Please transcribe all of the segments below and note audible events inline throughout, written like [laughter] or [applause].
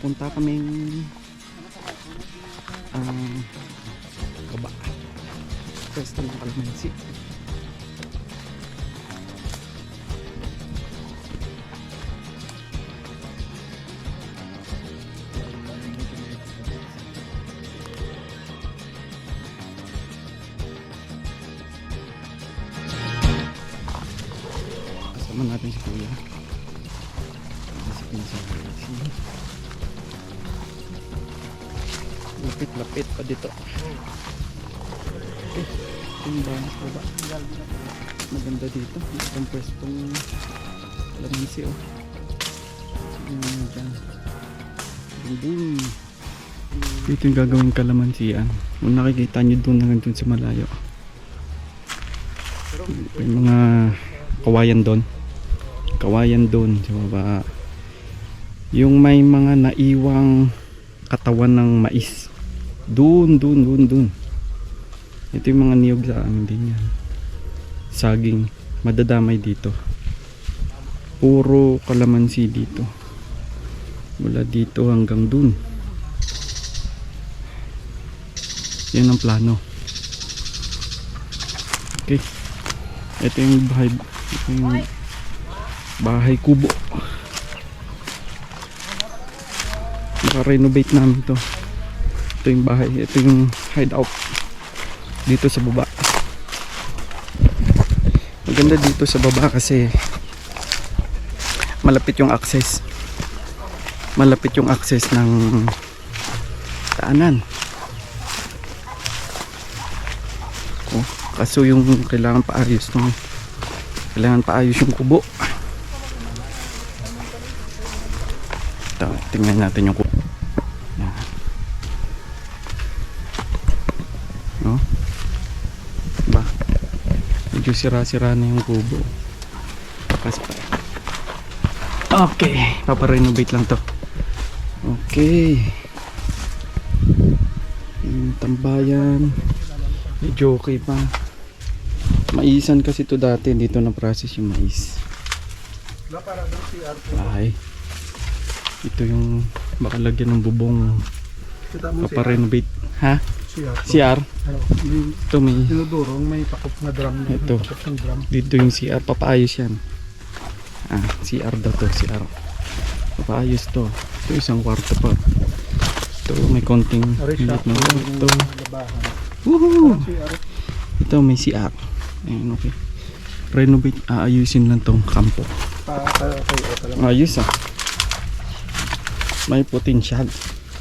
punta kaming ang baba. Pwesto ng kalamansi kasama natin si kuya lapit-lapit pa dito. Okay yung banas baba maganda dito. Itong pwestong lamansi oh. Boom! Dito yung gagawin kalamansian. Kung nakikita nyo doon hanggang doon sa malayo. Yung mga kawayan doon. Kawayan doon sa baba yung may mga naiwang katawan ng mais doon doon doon doon ito yung mga niyog sa amin din yan. Saging. Madadamay dito. Puro kalamansi dito. Mula dito hanggang dun. Yan ang plano. Okay. Ito yung bahay ito yung bahay kubo. Naka-renovate namin to ito yung bahay. Ito yung hideout. Dito sa baba. Maganda dito sa baba kasi malapit yung access. Malapit yung access ng daanan. Oh, kaso yung kailangan paayos ng kailangan paayos yung kubo. Ito, tingnan natin yung kubo Yan. no ba medyo sira-sira na yung kubo. Kasi pa. Okay. Paparenovate lang to. Okay. Yung tambayan. Medyo okay pa. Maisan kasi to dati. Dito na process yung mais. Ay. Ito yung baka lagyan ng bubong. Paparenovate. Ha? Siya. CR Ano, may ito may tinudurong, may takop na drum. na- Ito. takop drum. dito yung CR papaayos yan ah CR daw to CR papaayos to ito isang kwarto pa ito may konting Ari siya. liit na kwarto Labahan. woohoo Siya. ito may CR ayan okay renovate aayusin lang tong kampo Pa, pa, lang. ayos ah may potential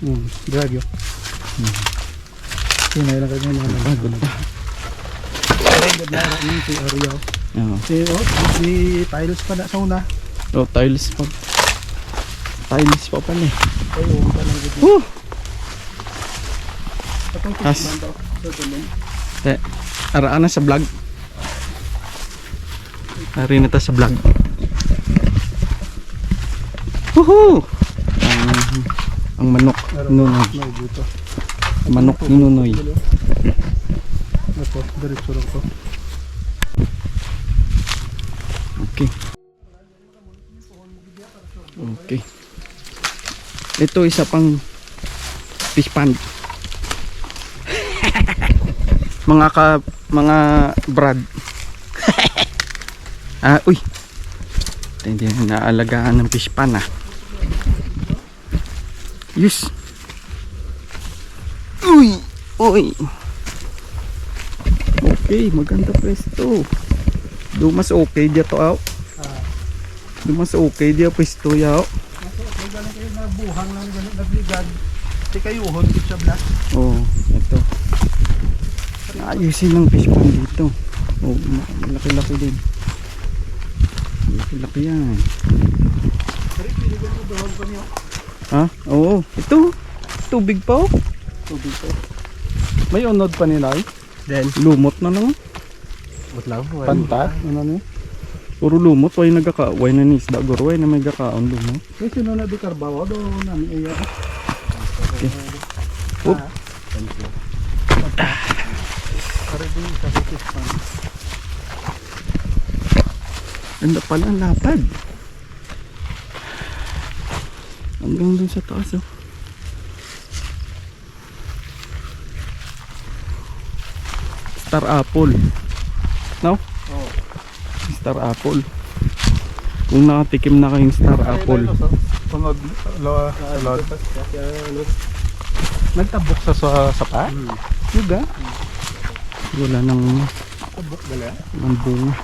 Hmm. Drag yun. Sinay lang kanya mga bagod pa Ay, na yung si Ariel. oh. Si, oh, si Tiles pa na sa una. oh tiles pa tiles pa pala eh Ay, oo, pa lang gud. Woo! Atong kusman daw. Sa ganun. Eh, araan na sa vlog. Ari na ta sa vlog. Woohoo! Ang, ang manok nunoy. May buto. Manok ni nunoy. Ito, to. Okay. Okay. Ito isa pang fish pond. [laughs] mga ka mga brad. [laughs] ah, uy. Hindi na naalagaan ng fish pond ah. Yes. Uy. Okay, maganda presto. Dumas okay dia to aw. Ah, Dumas okay dia pwesto yaw. Naso, kay galing kayo na buhang lang ganun nagligad. Di kayo dito sa blas. Oh, ito. Ayusin ng fish pond dito. Oh, ma- malaki-laki din. Malaki-laki yan. Pili ko mo buhang ko niyo. Ha? Oo, ito. Tubig pa oh. Tubig ko. May unod pa nila eh. Then, Lumot na lang. but lang. Panta. Ano na Puro lumot. Way nagaka. Way na ni isda. Guro. Way na may gakaon lumot. Kasi sino na di karbawa do namin iya. Oop. Sa fish pond. Ganda pala ang lapad. Hanggang dun sa taas oh. Star apple. No? Oo. Star apple. Kung nakatikim na kayong star apple. Tunod, lo. Nagtabok sa sa sapa? Yuga. Wala nang Tabok gali. ng bunga.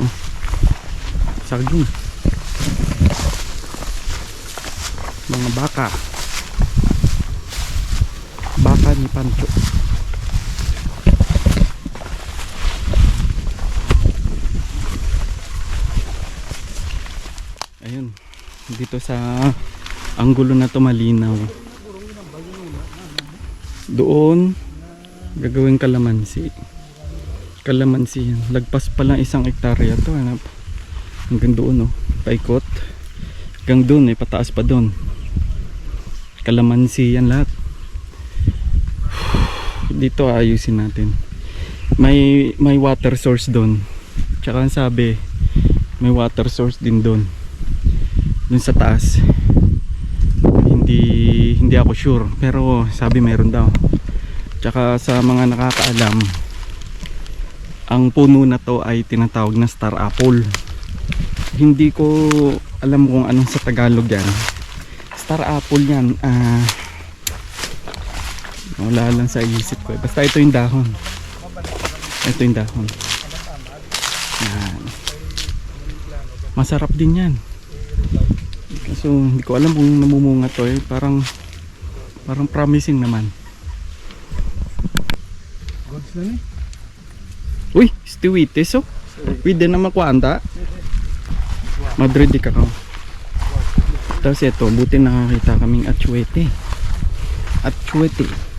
Oh. Saging. Mga baka. Pancho. Ayun. Dito sa anggulo na to malinaw. Doon, gagawin kalamansi. Kalamansi yan. Lagpas pa lang isang hektarya to. Ano? Hanggang doon, oh. Paikot. Hanggang doon, eh. Pataas pa doon. Kalamansi yan lahat. Dito ayusin natin. May may water source doon. Tsaka sabi, may water source din doon. Doon sa taas hindi hindi ako sure pero sabi meron daw tsaka sa mga nakakaalam ang puno na to ay tinatawag na star apple hindi ko alam kung anong sa Tagalog yan star apple yan ah wala lang sa isip ko eh. basta ito yung dahon ito yung dahon yan masarap din yan So, hindi ko alam kung namumunga to eh. Parang, parang promising naman. Goods na ni. Uy, stiwites oh. Pwede na makuanta. Madrid di ka ka. Tapos ito, buti nakakita kaming atsuete. Atsuete.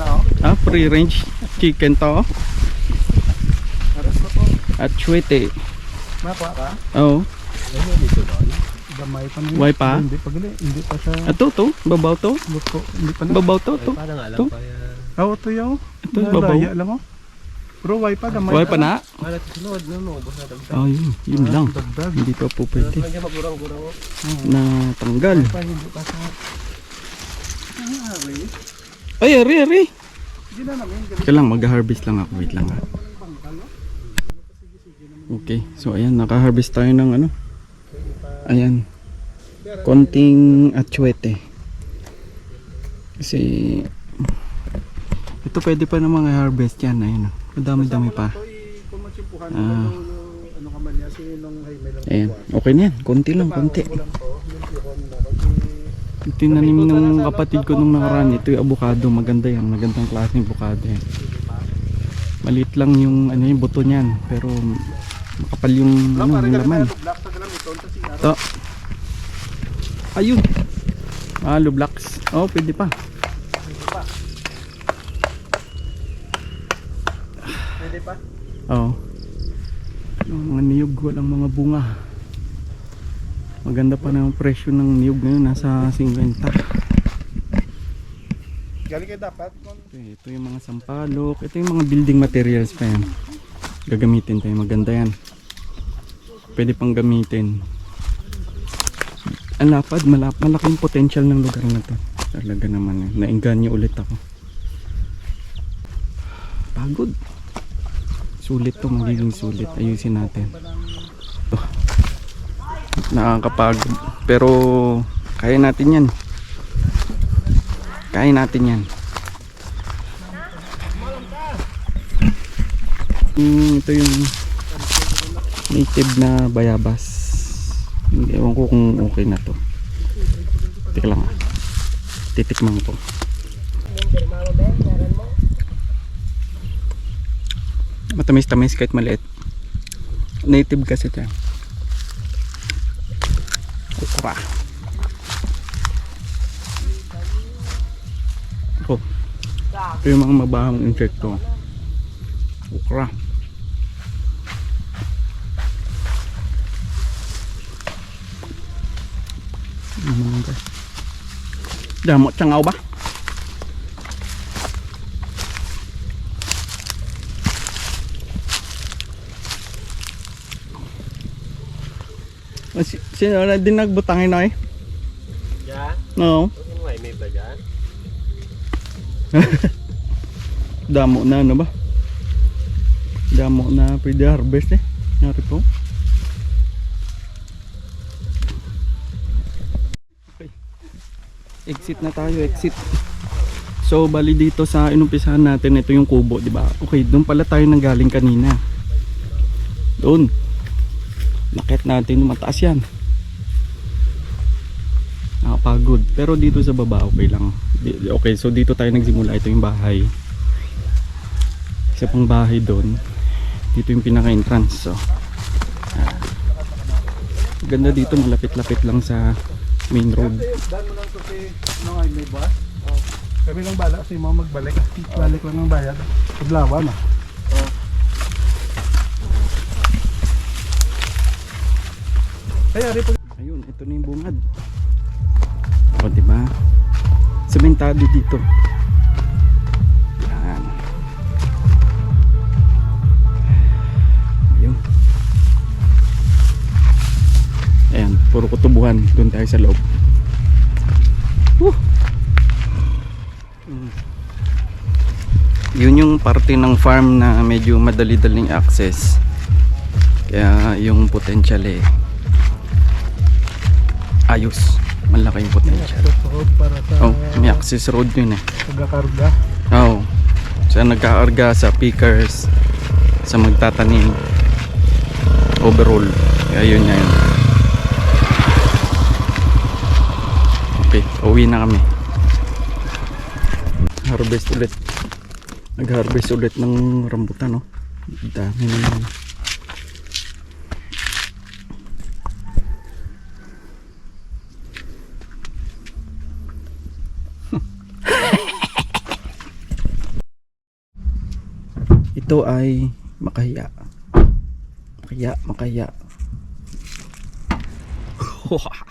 Na ako. Ah, free range chicken to. oh. Aras na po. Atsuete. Makuha ka? Oh. Damay pa na. Why pa? Hindi pa gali. Hindi pa siya Ato to, babaw to. luto. Hindi pa na. Babaw to, to. Paano nga To? lang pa yan? Oo, ito yaw. Ito, babaw. Lang oh. Bro, why pa? Damay Why pa na? Wala sa sunod, no, no, basta dagdag. Oh, yun. Yun lang. Dagdag. Hindi pa po pwede. Medyo magurang-gurang ko. Na tanggal. Pa, hindi pa sa... Ah, wait. Ay, ari, ari. Hindi na namin. Teka lang, mag-harvest lang ako. Wait lang ha. Okay, so ayan, naka-harvest tayo ng ano. Ayan. Konting atsuete. Kasi ito pwede pa namang i-harvest yan. Ayun. oh. Madami-dami pa. Ah. Ayan. Okay na yan. Konti lang, konti. Tinanim ng kapatid ko nung nakaraan. Ito yung avocado. Maganda yan. Magandang klaseng avocado yan. Maliit lang yung ano yung buto niyan. Pero makapal yung, ano, yung laman. Ito. Ayun. Halo blocks. Oh, pwede pa. pwede pa. Oo. Yung mga niyog, walang mga bunga. Maganda pa ng presyo ng niyog ngayon, nasa 50. Galing kayo dapat. Okay, ito yung mga sampalok. Ito yung mga building materials pa yan. Gagamitin tayo. Maganda yan. Pwede pang gamitin. Ang lapad, malap, malaking potential ng lugar na to. Talaga naman eh. Nainganyo ulit ako. Pagod. Sulit to, magiging sulit. Ayusin natin. Nakakapagod. Pero kaya natin yan. Kaya natin yan. Mm, ito yung native na bayabas. Hindi, ewan ko kung okay na to. Teka lang ah. Titikman ko. Matamis-tamis kahit maliit. Native kasi siya. Okra. Oh. Ito yung mga mabahang insekto. Okra. Damot sangaw ba? Sino na din nagbutangin na eh? Diyan? Oo. May may ba dyan? [laughs] Damo na ano ba? Damo na pwede harvest eh. Nari po. Okay. Exit na tayo, exit. So bali dito sa inumpisahan natin ito yung kubo, di ba? Okay, doon pala tayo nanggaling kanina. Doon. Nakit natin mataas yan. Nakapagod. Pero dito sa baba okay lang. Okay, so dito tayo nagsimula. Ito yung bahay. Isa pang bahay doon. Dito yung pinaka-entrance. So, ah. ganda dito. Malapit-lapit lang sa main road. Dan mo lang ay may bus. Kami lang bala si mo magbalik. Balik lang ng bayad. Paglawan ah. Ay, ari pag Ayun, ito na yung bungad. O, di ba? Sementado dito. Yan. Ayun. Ayan, puro kutubuhan. Doon tayo sa loob. Woo! Mm. Yun yung parte ng farm na medyo madali-daling access. Kaya yung potential eh ayos. Malaki yung potential. Oh, may access road yun eh. pagkakarga. Oh. Sa nagkaarga sa pickers, sa magtatanim. Overall. Kaya yun nga yun. Okay, uwi na kami. Harvest ulit. Nag-harvest ulit ng rambutan, no? Dami naman. Ito ay makahiya. Makahiya, makahiya. [laughs]